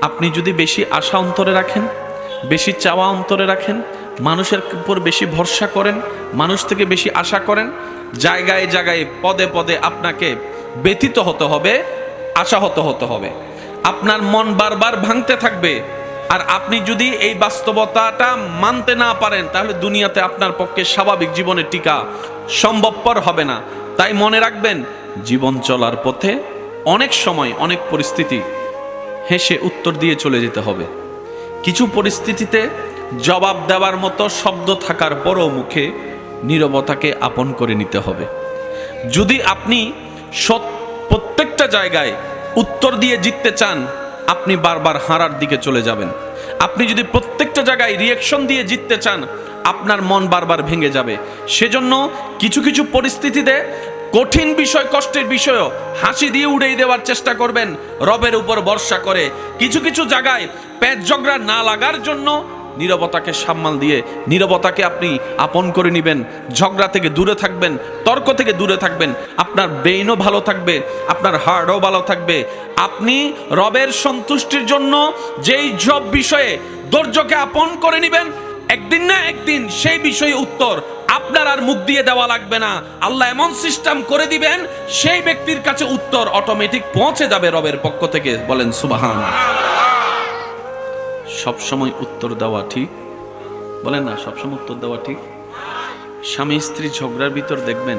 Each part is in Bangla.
আপনি যদি বেশি আশা অন্তরে রাখেন, বেশি চাওয়া অন্তরে রাখেন, মানুষের উপর বেশি ভরসা করেন, মানুষ থেকে বেশি আশা করেন, জায়গায় জায়গায়, পদে পদে আপনাকে ব্যথিত হতে হবে, আশাহত হতে হবে। আপনার মন বারবার ভাঙতে থাকবে। আর আপনি যদি এই বাস্তবতাটা মানতে না পারেন, তাহলে দুনিয়াতে আপনার পক্ষে স্বাভাবিক জীবনে টিকা সম্ভবপর হবে না। তাই মনে রাখবেন, জীবন চলার পথে অনেক সময়, অনেক পরিস্থিতি হেসে উত্তর দিয়ে চলে যেতে হবে। কিছু পরিস্থিতিতে জবাব দেওয়ার মতো শব্দ থাকার পরও মুখে নীরবতাকে আপন করে নিতে হবে। যদি আপনি সৎ প্রত্যেকটা জায়গায় উত্তর দিয়ে জিততে চান, আপনি বারবার হারার দিকে চলে যাবেন। আপনি যদি প্রত্যেকটা জায়গায় রিয়েকশন দিয়ে জিততে চান, আপনার মন বারবার ভেঙে যাবে। সেজন্য কিছু কিছু পরিস্থিতিতে কঠিন বিষয়, কষ্টের বিষয়ও হাসি দিয়ে উড়িয়ে দেওয়ার চেষ্টা করবেন রবের উপর ভরসা করে। কিছু কিছু জায়গায় পেট ঝগড়া না লাগার জন্য নীরবতাকে সাম্মাল দিয়ে, নীরবতাকে আপনি আপন করে নেবেন, ঝগড়া থেকে দূরে থাকবেন, তর্ক থেকে দূরে থাকবেন, আপনার ব্রেইনও ভালো থাকবে, আপনার হার্টও ভালো থাকবে। আপনি রবের সন্তুষ্টির জন্য যেই জব বিষয়ে ধৈর্যকে আপন করে নেবেন, একদিন না একদিন সেই বিষয়ে উত্তর আপনার আর মুখ দিয়ে দেওয়া লাগবে না। আল্লাহ এমন সিস্টেম করে দিবেন, সেই ব্যক্তির কাছে উত্তর অটোমেটিক পৌঁছে যাবে রবের পক্ষ থেকে। বলেন সুবাহান সবসময় উত্তর দেওয়া ঠিক? বলেন না সবসময় উত্তর দেওয়া ঠিক? স্বামী স্ত্রী ঝগড়ার ভিতর দেখবেন,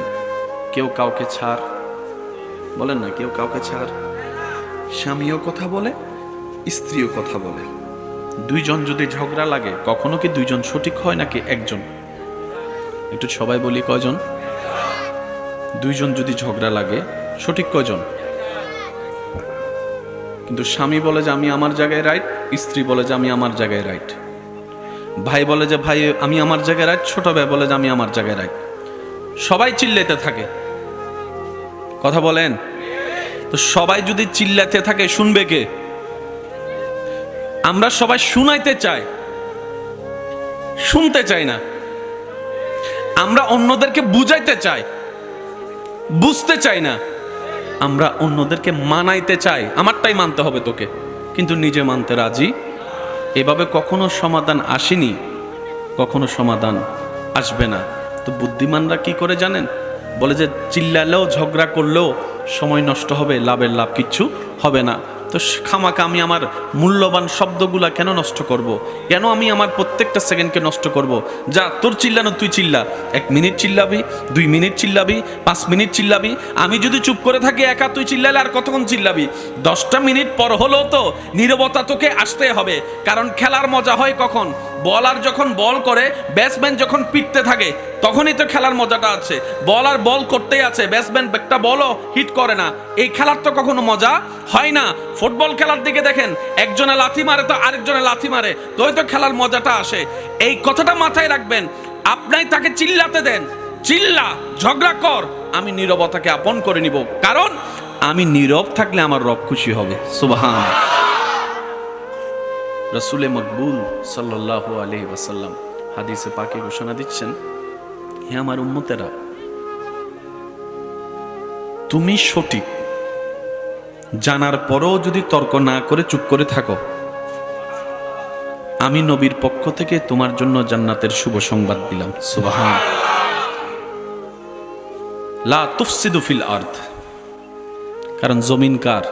কেউ কাউকে ছাড়। বলেন না, কেউ কাউকে ছাড়। স্বামীও কথা বলে, স্ত্রীও কথা বলে। দুইজন যদি ঝগড়া লাগে, কখনো কি দুইজন সঠিক হয় নাকি একজন? একটু সবাই বলি কজন? দুইজন যদি ঝগড়া লাগে, সঠিক কয়জন কিন্তু স্বামী বলে যে আমি আমার জায়গায় রাইট স্ত্রী বলে যে আমি আমার জায়গায় রাইট ভাই বলে যে ভাই, আমি আমার জায়গায় রাইট ছোট ভাই বলে যে আমি আমার জায়গায় রাইট সবাই চিল্লাতে থাকে। কথা বলেন? তো সবাই যদি চিল্লাতে থাকে, শুনবে কে? আমরা সবাই শুনাইতে চাই। শুনতে চাই না। আমরা অন্যদেরকে বুঝাইতে চাই। বুঝতে চাই না। আমরা অন্যদেরকে মানাইতে চাই। আমারটাই মানতে হবে তোকে। কিন্তু নিজে মানতে রাজি? এভাবে কখনো সমাধান আসেনি। কখনো সমাধান আসবে না। তো বুদ্ধিমানরা কি করে জানেন? বলে যে, চিল্লালেও, ঝগড়া করলেও সময় নষ্ট হবে, লাভের লাভ কিচ্ছু হবে না। তো খামাকা আমি আমার মূল্যবান শব্দগুলা কেন নষ্ট করব। কেন আমি আমার প্রত্যেকটা সেকেন্ডকে নষ্ট করব। যা তোর চিল্লানো, তুই চিল্লা এক মিনিট চিল্লাবি, দুই মিনিট চিল্লাবি, পাঁচ মিনিট চিল্লাবি আমি যদি চুপ করে থাকি একা, তুই চিল্লালে আর কতক্ষণ চিল্লাবি দশটা মিনিট পর হলেও তো নিরবতা তোকে আসতে হবে, কারণ খেলার মজা হয় কখন বলার যখন বল করে ব্যাটসম্যান যখন পিটতে থাকে, তখনই তো খেলার মজাটা আছে। বল আর বল করতেই আছে। ব্যাটসম্যান একটা বলও হিট করে না। এই খেলার তো কখনো মজা হয় না। ফুটবল খেলার দিকে দেখেন, একজনে লাথি মারে তো আরেকজনে লাথি মারে তোই তো খেলার মজাটা আসে। এই কথাটা মাথায় রাখবেন আপনাই তাকে চিল্লাতে দেন। চিল্লা, ঝগড়া কর, আমি নীরবতাকে আপন করে নিব। কারণ, আমি নীরব থাকলে আমার রব খুশি হবে। সুবহান। রসুলে মকবুল সাল্লাহ আলহি ওয়াসাল্লাম হাদিসে পাকে ঘোষণা দিচ্ছেন, হে আমার উম্মতেরা, তুমি সঠিক। জানার পরও যদি তর্ক না করে চুপ করে থাকো, আমি নবীর পক্ষ থেকে তোমার জন্য জান্নাতের শুভ সংবাদ দিলাম। লা তুফসিদু ফিল আর্থ কারণ জমিন কার?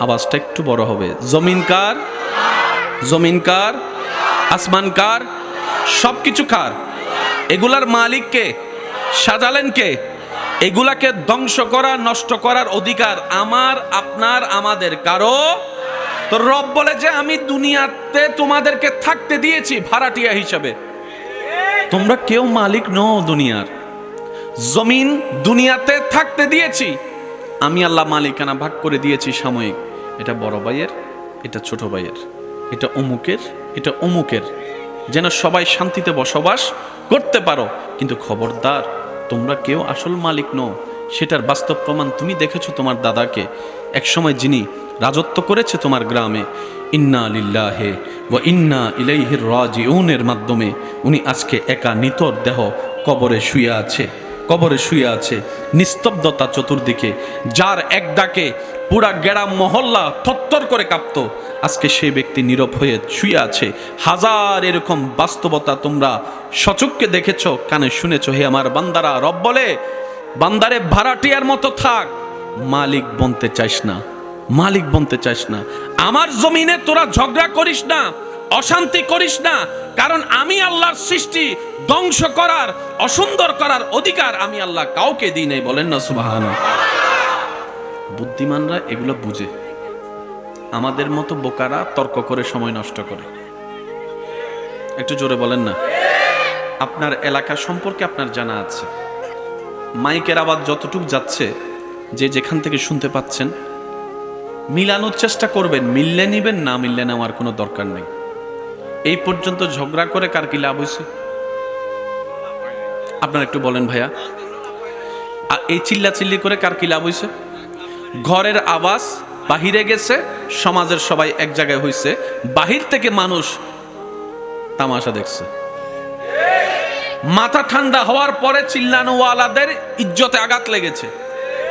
আওয়াজটা একটু বড় হবে। জমিন কার? জমিন কার? আসমান কার? সব কিছু কার? এগুলার মালিক কে? সাজালেন কে? এগুলাকে ধ্বংস করা, নষ্ট করার অধিকার আমার, আপনার, আমাদের। কারও? তো রব বলে যে, আমি দুনিয়াতে তোমাদেরকে থাকতে দিয়েছি ভাড়াটিয়া হিসাবে। তোমরা কেউ মালিক নও দুনিয়ার। জমিন দুনিয়াতে থাকতে দিয়েছি। আমি আল্লাহ মালিকানা ভাগ করে দিয়েছি সাময়িক। এটা বড় ভাইয়ের, এটা ছোট ভাইয়ের, এটা অমুকের এটা অমুকের। যেন সবাই শান্তিতে বসবাস করতে পারো। কিন্তু খবরদার, তোমরা কেউ আসল মালিক নও। সেটার বাস্তব প্রমাণ তুমি দেখেছ তোমার দাদাকে। একসময় যিনি রাজত্ব করেছে তোমার গ্রামে। ইন্না লিল্লাহে ও ইন্না ইলাইহির রাজিউনের মাধ্যমে উনি আজকে একা নিতর দেহ কবরে শুয়ে আছে। কবরে শুয়ে আছে, নিস্তব্ধতা চতুর্দিকে, যার এক ডাকে পুরা গেরাম মহল্লা থত্তর করে কাঁপতো। আজকে সেই ব্যক্তি নীরব হয়ে শুয়ে আছে। হাজার এরকম বাস্তবতা তোমরা সচককে দেখেছ, কানে শুনেছ। হে আমার বান্দারা, রব বলে, বান্দারে ভাড়াটিয়ার মতো থাক। মালিক বনতে চাইস না, মালিক বনতে চাইস না। আমার জমিনে তোরা ঝগড়া করিস না, অশান্তি করিস না, কারণ আমি আল্লাহর সৃষ্টি, ধ্বংস করার, অসুন্দর করার অধিকার আমি আল্লাহ কাউকে দিই নাই, বলেন না সুবাহান বুদ্ধিমানরা এগুলো বুঝে। আমাদের মতো বোকারা তর্ক করে সময় নষ্ট করে। একটু জোরে বলেন না। আপনার এলাকা সম্পর্কে আপনার জানা আছে। মাইকের আওয়াজ যতটুক যাচ্ছে, যে যেখান থেকে শুনতে পাচ্ছেন, মিলানোর চেষ্টা করবেন, মিললে নিবেন, না মিললে নেওয়ার কোনো দরকার নেই। এই পর্যন্ত ঝগড়া করে কার কি লাভ হয়েছে? আপনার একটু বলেন ভাইয়া। আ- এই চিল্লা চিল্লি করে কার কি লাভ হয়েছে? ঘরের আওয়াজ বাহিরে গেছে, সমাজের সবাই এক জায়গায় হয়েছে বাহির থেকে মানুষ তামাশা দেখছে। মাথা ঠান্ডা হওয়ার পরে চিল্লানোওয়ালাদের ইজ্জতে আঘাত লেগেছে।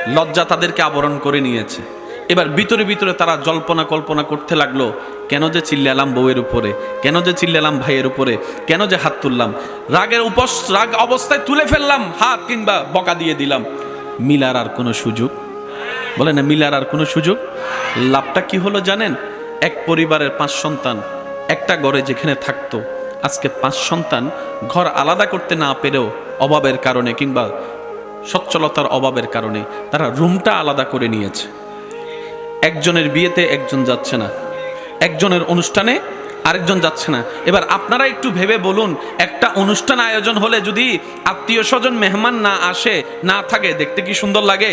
লজ্জা তাদেরকে আবরণ করে নিয়েছে। এবার ভিতরে ভিতরে তারা জল্পনা কল্পনা করতে লাগল, কেন যে চিল্লালাম বউয়ের উপরে, কেন যে চিল্লালাম ভাইয়ের উপরে, কেন যে হাত তুললাম। রাগের উপস, রাগ অবস্থায় তুলে ফেললাম, হাত কিংবা বকা দিয়ে দিলাম। মিলার আর কোনো সুযোগ বলে না মিলার আর কোনো সুযোগ? লাভটা কি হলো জানেন? এক পরিবারের পাঁচ সন্তান, একটা ঘরে যেখানে থাকতো। আজকে পাঁচ সন্তান ঘর আলাদা করতে না পেরেও অভাবের কারণে কিংবা সচ্ছলতার অভাবের কারণে তারা রুমটা আলাদা করে নিয়েছে। একজনের বিয়েতে একজন যাচ্ছে না। একজনের অনুষ্ঠানে আরেকজন যাচ্ছে না। এবার আপনারা একটু ভেবে বলুন, একটা অনুষ্ঠান আয়োজন হলে যদি আত্মীয় স্বজন মেহমান না আসে, না থাকে, দেখতে কি সুন্দর লাগে?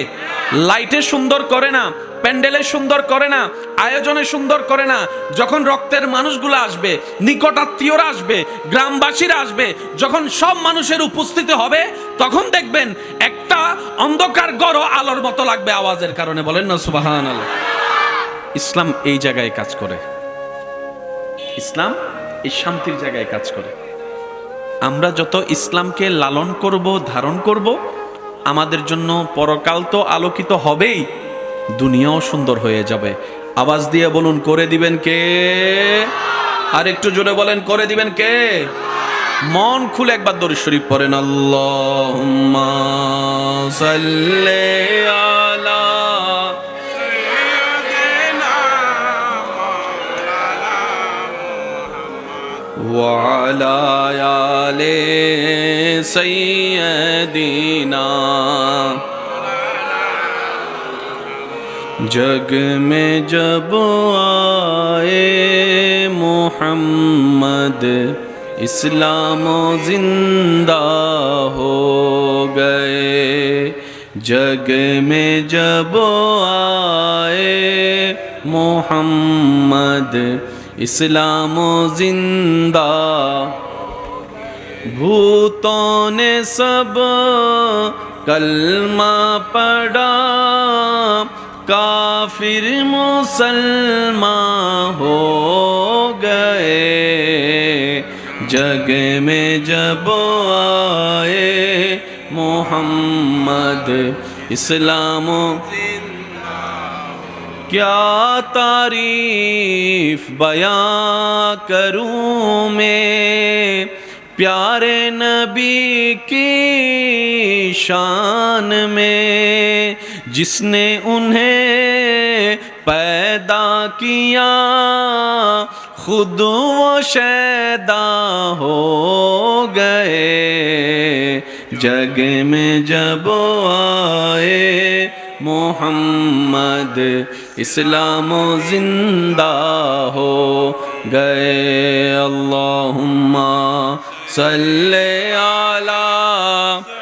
লাইটে সুন্দর করে না, প্যান্ডেলে সুন্দর করে না, আয়োজনে সুন্দর করে না, যখন রক্তের মানুষগুলো আসবে, নিকট আত্মীয়রা আসবে, গ্রামবাসীরা আসবে, যখন সব মানুষের উপস্থিতি হবে, তখন দেখবেন একটা অন্ধকার গড় আলোর মতো লাগবে আওয়াজের কারণে। বলেন না সুবাহান আলো ইসলাম এই জায়গায় কাজ করে। ইসলাম এই শান্তির জায়গায় কাজ করে। আমরা যত ইসলামকে লালন করব, ধারণ করব, আমাদের জন্য পরকাল তো আলোকিত হবেই, দুনিয়াও সুন্দর হয়ে যাবে। আওয়াজ দিয়ে বলুন, করে দিবেন কে? আর একটু জোরে বলেন, করে দিবেন কে? মন খুলে একবার দরুদ শরীফ পড়েন وعلى آل سیدنا جگ میں جب آئے محمد، اسلام و زندہ ہو گئے۔ جگ میں جب آئے محمد اسلام و زندہ بھوتوں نے سب کلمہ پڑا کافر مسلمان ہو گئے۔ جگ میں جب آئے محمد، اسلام و کیا تعریف بیاں کروں میں؟ پیارے نبی کی شان میں، جس نے انہیں پیدا کیا، خود و شیدا ہو گئے۔ جگ میں جب آئے محمد اسلام و زندہ ہو گئے۔ اللہم صلی علی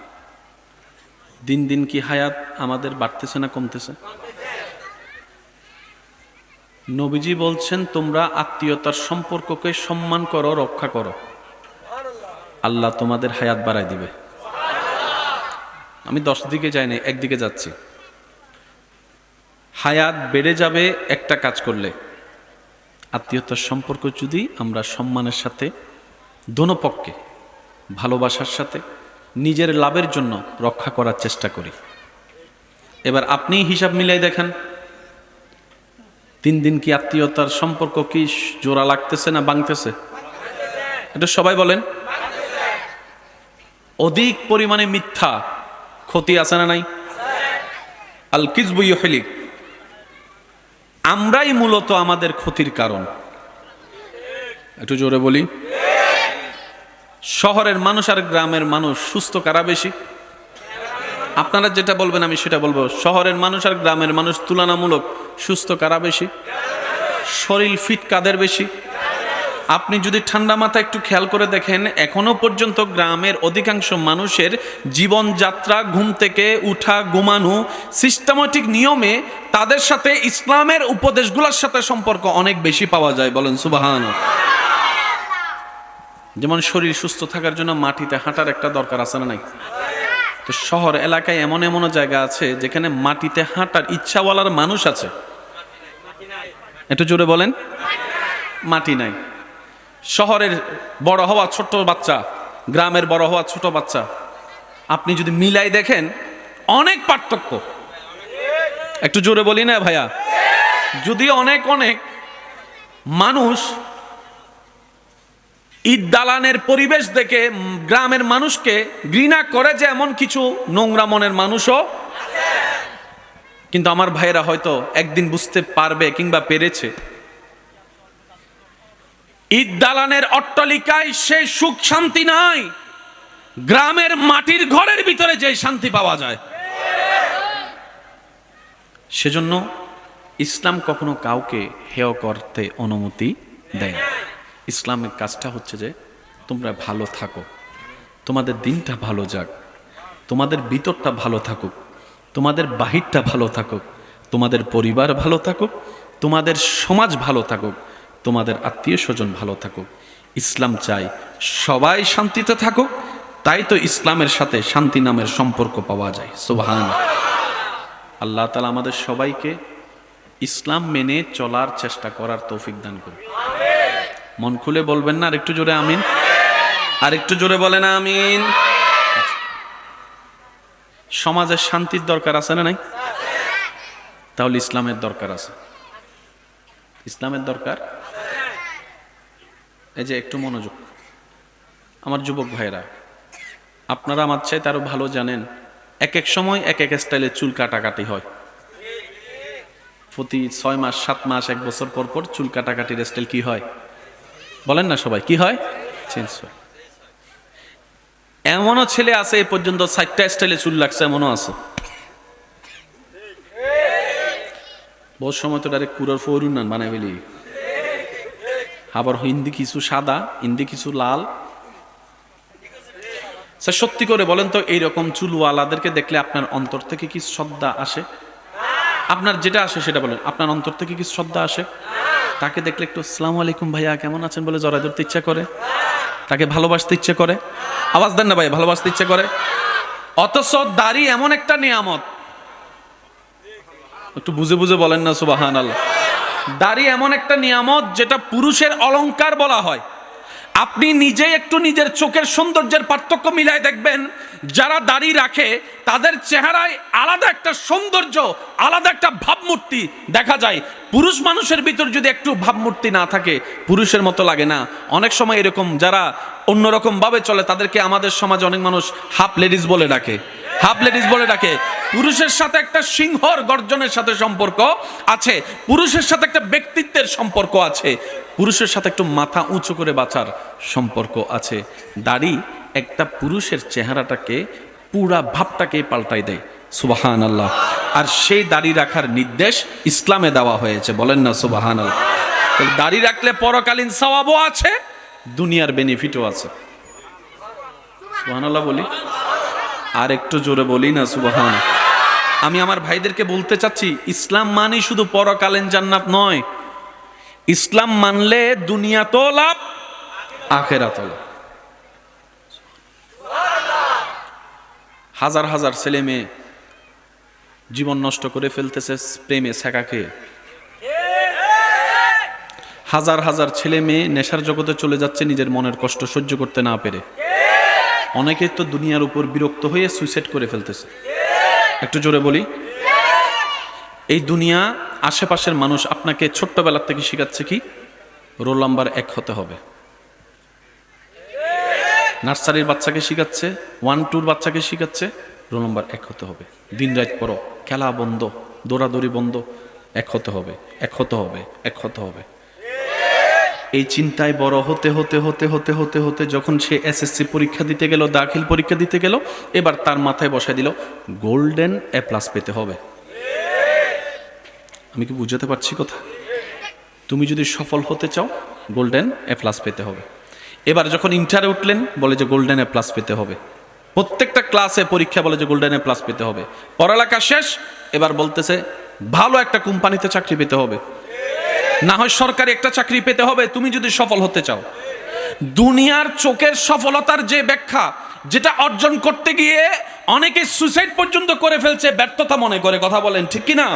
দিন দিন কি হায়াত আমাদের বাড়তেছে না কমতেছে? নবীজি বলছেন, তোমরা আত্মীয়তার সম্পর্ককে সম্মান করো, রক্ষা করো। আল্লাহ তোমাদের হায়াত বাড়ায় দিবে। আমি দশ দিকে যাই না একদিকে যাচ্ছি। হায়াত বেড়ে যাবে একটা কাজ করলে। আত্মীয়তার সম্পর্ক যদি আমরা সম্মানের সাথে, দোনো ভালোবাসার সাথে নিজের লাভের জন্য রক্ষা করার চেষ্টা করি। এবার আপনি হিসাব মিলাই দেখেন। তিন দিন কি আত্মীয়তার সম্পর্ক কি জোড়া লাগতেছে না ভাঙতেছে? এটা সবাই বলেন। অধিক পরিমাণে মিথ্যা ক্ষতি আছে না নাই? আল কিসবু ইউহিলিক। আমরাই মূলত আমাদের ক্ষতির কারণ। একটু জোরে বলি। শহরের মানুষ আর গ্রামের মানুষ সুস্থ কারা বেশি? আপনারা যেটা বলবেন, আমি সেটা বলব। শহরের মানুষ আর গ্রামের মানুষ তুলনামূলক সুস্থ কারা বেশি? শরীর ফিট কাদের বেশি? আপনি যদি ঠান্ডা মাথা একটু খেয়াল করে দেখেন, এখনও পর্যন্ত গ্রামের অধিকাংশ মানুষের জীবনযাত্রা, ঘুম থেকে উঠা, ঘুমানো সিস্টেমেটিক নিয়মে তাদের সাথে ইসলামের উপদেশগুলোর সাথে সম্পর্ক অনেক বেশি পাওয়া যায়। বলেন সুবাহান যেমন শরীর সুস্থ থাকার জন্য মাটিতে হাঁটার একটা দরকার আছে না নাই? তো শহর এলাকায় এমন এমন জায়গা আছে যেখানে মাটিতে হাঁটার ইচ্ছাওয়ালার মানুষ আছে। একটু জোরে বলেন। মাটি নাই। শহরের বড় হওয়া ছোট বাচ্চা, গ্রামের বড় হওয়া ছোট বাচ্চা, আপনি যদি মিলাই দেখেন, অনেক পার্থক্য। একটু জোরে বলি না ভাইয়া? যদি অনেক অনেক মানুষ ঈদ দালানের পরিবেশ দেখে গ্রামের মানুষকে ঘৃণা করে যে এমন কিছু নোংরা মনের মানুষও কিন্তু আমার ভাইয়েরা হয়তো একদিন বুঝতে পারবে কিংবা পেরেছে। ঈদ দালানের অট্টালিকায় সে সুখ শান্তি নাই। গ্রামের মাটির ঘরের ভিতরে যে শান্তি পাওয়া যায়। সেজন্য ইসলাম কখনো কাউকে হেয় করতে অনুমতি দেয়। ইসলামের কাজটা হচ্ছে যে তোমরা ভালো থাকো। তোমাদের দিনটা ভালো যাক। তোমাদের ভিতরটা ভালো থাকুক। তোমাদের বাহিরটা ভালো থাকুক। তোমাদের পরিবার ভালো থাকুক। তোমাদের সমাজ ভালো থাকুক। তোমাদের আত্মীয় স্বজন ভালো থাকুক। ইসলাম চাই সবাই শান্তিতে থাকুক। তাই তো ইসলামের সাথে শান্তি নামের সম্পর্ক পাওয়া যায়। সুবহান আল্লাহ তালা আমাদের সবাইকে ইসলাম মেনে চলার চেষ্টা করার তৌফিক দান করুন। মন খুলে বলবেন না, আর একটু জোরে আমিন। আর একটু জোরে বলেন আমিন। সমাজের শান্তির দরকার আছে না নাই? তাহলে ইসলামের দরকার আছে। ইসলামের দরকার? এই যে একটু মনোযোগ। আমার যুবক ভাইরা আপনারা আমার চাইতে আরও ভালো জানেন, এক এক সময় এক এক স্টাইলে চুল কাটাকাটি হয়। প্রতি ছয় মাস, সাত মাস, এক বছর পর পর চুল কাটাকাটির স্টাইল কি হয়? বলেন না সবাই, কি হয়? চেঞ্জ হয় এমনও ছেলে আছে এ পর্যন্ত সাতটা স্টাইলে চুল লাগছে, এমনও আছে। বহু সময় তো ডাইরেক্ট কুড়ার ফরুন না বানাই ফেলি। আবার হিন্দি কিছু সাদা, হিন্দি কিছু লাল। স্যার, সত্যি করে বলেন তো, এইরকম চুলওয়ালাদেরকে দেখলে আপনার অন্তর থেকে কি শ্রদ্ধা আসে? আপনার যেটা আসে সেটা বলেন, আপনার অন্তর থেকে কি শ্রদ্ধা আসে? তাকে দেখলে একটু আসসালামু আলাইকুম ভাইয়া, কেমন আছেন? বলে জড়াই ধরতে ইচ্ছা করে। তাকে ভালোবাসতে ইচ্ছে করে। আওয়াজ দেন না ভাই ভালোবাসতে ইচ্ছে করে। অথচ দাড়ি এমন একটা নিয়ামত। একটু বুঝে বুঝে বলেন না সুবাহান আল্লাহ দাড়ি এমন একটা নিয়ামত যেটা পুরুষের অলংকার বলা হয়। আপনি নিজে একটু নিজের চোখের সৌন্দর্যের পার্থক্য মিলায় দেখবেন। যারা দাড়ি রাখে, তাদের চেহারায় আলাদা একটা সৌন্দর্য, আলাদা একটা ভাবমূর্তি দেখা যায়। পুরুষ মানুষের ভিতর যদি একটু ভাবমূর্তি না থাকে, পুরুষের মতো লাগে না। অনেক সময় এরকম যারা অন্যরকমভাবে চলে, তাদেরকে আমাদের সমাজে অনেক মানুষ হাফ লেডিস বলে ডাকে। হাফ লেডিস বলে ডাকে। পুরুষের সাথে একটা সিংহর গর্জনের সাথে সম্পর্ক আছে, পুরুষের সাথে একটা ব্যক্তিত্বের সম্পর্ক আছে, পুরুষের সাথে একটু মাথা উঁচু করে বাঁচার সম্পর্ক আছে। দাড়ি একটা পুরুষের চেহারাটাকে, পুরা ভাবটাকে পাল্টাই দেয়। সুবাহান আল্লাহ আর সেই দাড়ি রাখার নির্দেশ ইসলামে দেওয়া হয়েছে। বলেন না সুবাহান আল্লাহ দাড়ি রাখলে পরকালীন সওয়াবও আছে, দুনিয়ার বেনিফিটও আছে। সুবাহান আল্লাহ বলি। আর একটু জোরে বলি না সুবহান আমি আমার ভাইদেরকে বলতে চাচ্ছি, ইসলাম মানে শুধু পরকালীন জান্নাত নয়। ইসলাম মানলে দুনিয়া তো লাভ আখেরাত লাভ। হাজার হাজার ছেলে মেয়ে জীবন নষ্ট করে ফেলতেছে প্রেমে ছেঁকা খেয়ে। হাজার হাজার ছেলে মেয়ে নেশার জগতে চলে যাচ্ছে নিজের মনের কষ্ট সহ্য করতে না পেরে। অনেকে তো দুনিয়ার উপর বিরক্ত হয়ে সুইসাইড করে ফেলতেছে। একটু জোরে বলি। এই দুনিয়া আশেপাশের মানুষ আপনাকে ছোট্টবেলার থেকে শেখাচ্ছে কি? রোল নাম্বার এক হতে হবে। নার্সারির বাচ্চাকে শিখাচ্ছে ওয়ান টুর বাচ্চাকে শিখাচ্ছে, রোল নাম্বার এক হতে হবে। দিন রাত পড়ো, খেলা বন্ধ, দৌড়াদৌড়ি বন্ধ, এক হতে হবে, এক হতে হবে, এক হতে হবে। এই চিন্তায় বড় হতে হতে হতে হতে হতে হতে যখন সে এসএসসি পরীক্ষা দিতে গেল, দাখিল পরীক্ষা দিতে গেল, এবার তার মাথায় বসায় দিল গোল্ডেন এ প্লাস পেতে হবে। আমি কি বুঝাতে পারছি কথা? তুমি যদি সফল হতে চাও গোল্ডেন এ প্লাস পেতে হবে। এবার যখন ইন্টারে উঠলেন, বলে যে গোল্ডেন এ প্লাস পেতে হবে। প্রত্যেকটা ক্লাসে পরীক্ষা বলে যে গোল্ডেন এ প্লাস পেতে হবে। পড়ালেখা শেষ, এবার বলতেছে, ভালো একটা কোম্পানিতে চাকরি পেতে হবে। না হয় সরকারি একটা চাকরি পেতে হবে, তুমি যদি সফল হতে চাও। দুনিয়ার চোখের সফলতার যে ব্যাখ্যা, যেটা অর্জন করতে গিয়ে অনেকে সুইসাইড পর্যন্ত করে ফেলছে, ব্যর্থতা মনে করে, কথা বলেন, ঠিক কি না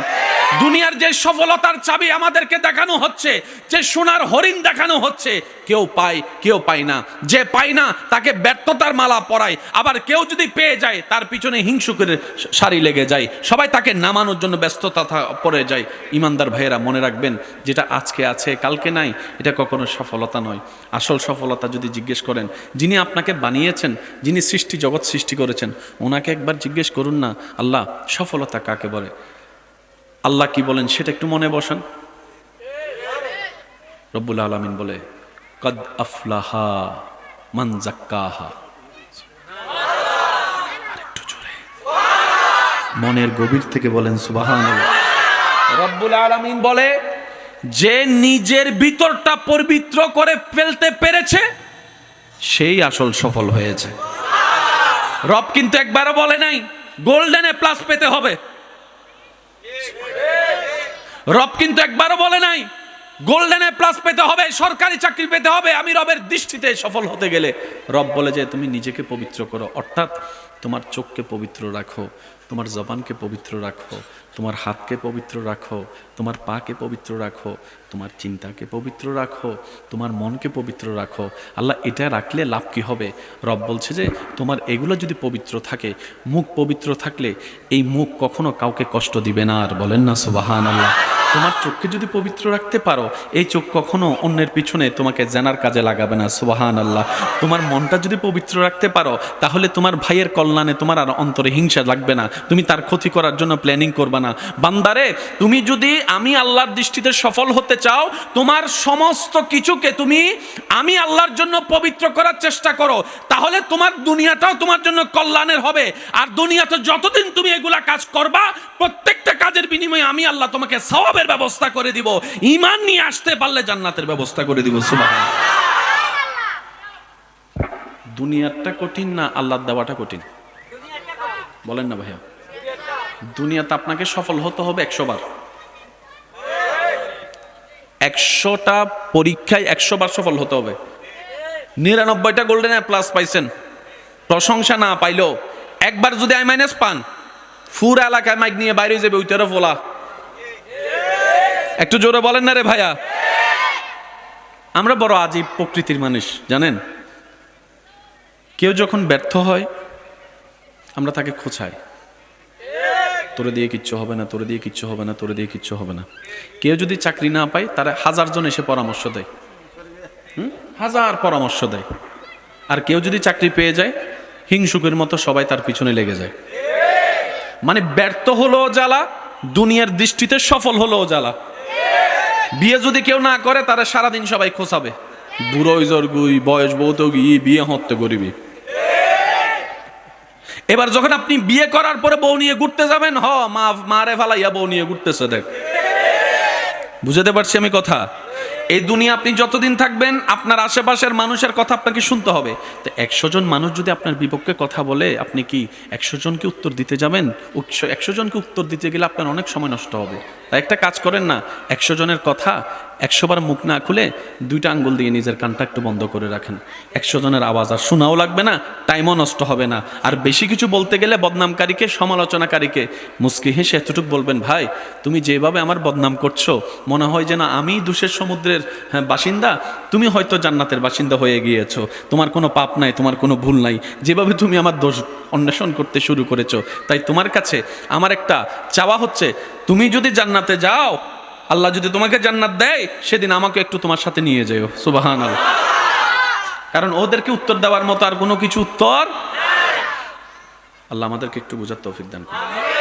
দুনিয়ার যে সফলতার চাবি আমাদেরকে দেখানো হচ্ছে, যে সোনার হরিণ দেখানো হচ্ছে, কেউ পায় কেউ পায় না। যে পায় না, তাকে ব্যর্থতার মালা পরায়। আবার কেউ যদি পেয়ে যায়, তার পিছনে হিংসুকের সারি লেগে যায়। সবাই তাকে নামানোর জন্য ব্যস্ততা পড়ে যায়। ইমানদার ভাইয়েরা, মনে রাখবেন, যেটা আজকে আছে, কালকে নাই, এটা কখনো সফলতা নয়। আসল সফলতা যদি জিজ্ঞেস করেন, যিনি আপনাকে বানিয়েছেন, যিনি সৃষ্টি, জগৎ সৃষ্টি করেছেন, ওনাকে একবার জিজ্ঞেস করুন না, আল্লাহ সফলতা কাকে বলে? আল্লাহ কি বলেন সেটা একটু মনে বসান। রব্বুল আলমিন বলে, কদ আফলাহা মান জাক্কাহা মনের গভীর থেকে বলেন সুবাহান বলে, যে নিজের ভিতরটা পবিত্র করে ফেলতে পেরেছে, সেই আসল সফল হয়েছে। রব কিন্তু একবারও বলে নাই, গোল্ডেনে প্লাস পেতে হবে। রব কিন্তু একবারও বলে নাই, গোল্ডেনে প্লাস পেতে হবে, সরকারি চাকরি পেতে হবে, আমি রবের দৃষ্টিতে সফল হতে গেলে। রব বলে যে, তুমি নিজেকে পবিত্র করো, অর্থাৎ তোমার চোখকে পবিত্র রাখো, তোমার জবানকে পবিত্র রাখো তোমার হাতকে পবিত্র রাখো, তোমার পাকে পবিত্র রাখো, তোমার চিন্তাকে পবিত্র রাখো, তোমার মনকে পবিত্র রাখো। আল্লাহ এটা রাখলে লাভ কি হবে? রব বলছে যে, তোমার এগুলো যদি পবিত্র থাকে, মুখ পবিত্র থাকলে এই মুখ কখনো কাউকে কষ্ট দিবে না। আর বলেন না সুবাহান আল্লাহ তোমার চোখকে যদি পবিত্র রাখতে পারো, এই চোখ কখনো অন্যের পিছনে তোমাকে জানার কাজে লাগাবে না সুবাহান আল্লাহ তোমার মনটা যদি পবিত্র রাখতে পারো, তাহলে তোমার ভাইয়ের কল্যাণে তোমার আর অন্তরে হিংসা লাগবে না। তুমি তার ক্ষতি করার জন্য প্ল্যানিং করবে না। বান্দারে, তুমি যদি আমি আল্লাহর দৃষ্টিতে সফল হতে চাও, তোমার সমস্ত কিছুকে তুমি আমি আল্লাহর জন্য পবিত্র করার চেষ্টা করো। তাহলে তোমার দুনিয়াটাও তোমার জন্য কল্যাণের হবে। আর দুনিয়াতে যতদিন তুমি এগুলা কাজ করবা, প্রত্যেকটা কাজের বিনিময়ে আমি আল্লাহ তোমাকে সওয়াবের ব্যবস্থা করে দিব। ইমান নিয়ে আসতে পারলে জান্নাতের ব্যবস্থা করে দিব সুবহান দুনিয়াটা কঠিন না আল্লাহ দেওয়াটা কঠিন? বলেন না ভাইয়া। দুনিয়াতে আপনাকে সফল হতে হবে একশো বার একশোটা পরীক্ষায় একশো বার সফল হতে হবে। নিরানব্বইটা গোল্ডেন প্লাস পাইছেন। প্রশংসা না পাইলেও একবার যদি আই মাইনাস পান, ফুর এলাকায় মাইক নিয়ে বাইরে যাবে ওইটারও ফোলা একটু জোরে বলেন না রে ভাইয়া। আমরা বড় আজীব প্রকৃতির মানুষ, জানেন? কেউ যখন ব্যর্থ হয়, আমরা তাকে খোঁচাই। তোরে দিয়ে কিচ্ছু হবে না, তোরে দিয়ে কিচ্ছু হবে না, তোরে দিয়ে কিচ্ছু হবে না। কেউ যদি চাকরি না পায়, তারা হাজার জন এসে পরামর্শ দেয়। হুম? হাজার পরামর্শ দেয়। আর কেউ যদি চাকরি পেয়ে যায়, হিংসুকের মতো সবাই তার পিছনে লেগে যায়। মানে ব্যর্থ হলো জ্বালা, দুনিয়ার দৃষ্টিতে সফল হলো জ্বালা। বিয়ে যদি কেউ না করে, তারা সারাদিন সবাই খোঁচাবে। বুড়ো জর্গুই বয়স বহুত গিয়ে বিয়ে হতে করিবি এবার যখন আপনি বিয়ে করার পরে বউ নিয়ে ঘুরতে যাবেন, হ, মা, মারে ফালাইয়া বউ নিয়ে ঘুরতেছে, দেখ। বুঝাতে পারছি আমি কথা? এই দুনিয়া আপনি যতদিন থাকবেন, আপনার আশেপাশের মানুষের কথা আপনাকে শুনতে হবে। তো একশো জন মানুষ যদি আপনার বিপক্ষে কথা বলে, আপনি কি একশো জনকে উত্তর দিতে যাবেন? একশো জনকে উত্তর দিতে গেলে আপনার অনেক সময় নষ্ট হবে। তাই একটা কাজ করেন না, একশো জনের কথা একশো বার মুখ না খুলে দুইটা আঙ্গুল দিয়ে নিজের কানটা একটু বন্ধ করে রাখেন। একশো জনের আওয়াজ আর শোনাও লাগবে না টাইমও নষ্ট হবে না। আর বেশি কিছু বলতে গেলে বদনামকারীকে সমালোচনাকারীকে মুস্কি হেসে এতটুকু বলবেন ভাই তুমি যেভাবে আমার বদনাম করছ মনে হয় যেন আমি দুশের সমুদ্রের হ্যাঁ, বাসিন্দা। তুমি হয়তো জান্নাতের বাসিন্দা হয়ে গিয়েছো। তোমার কোনো পাপ নাই তোমার কোনো ভুল নাই। যেভাবে তুমি আমার দোষ অন্বেষণ করতে শুরু করেছ তাই তোমার কাছে আমার একটা চাওয়া হচ্ছে তুমি যদি জান্নাতে যাও আল্লাহ যদি তোমাকে জান্নাত দেয়, সেদিন আমাকে একটু তোমার সাথে নিয়ে যেও। সুবাহান কারণ ওদেরকে উত্তর দেওয়ার মতো আর কোনো কিছু উত্তর আল্লাহ আমাদেরকে একটু বোঝার তৌফিক দান করুন।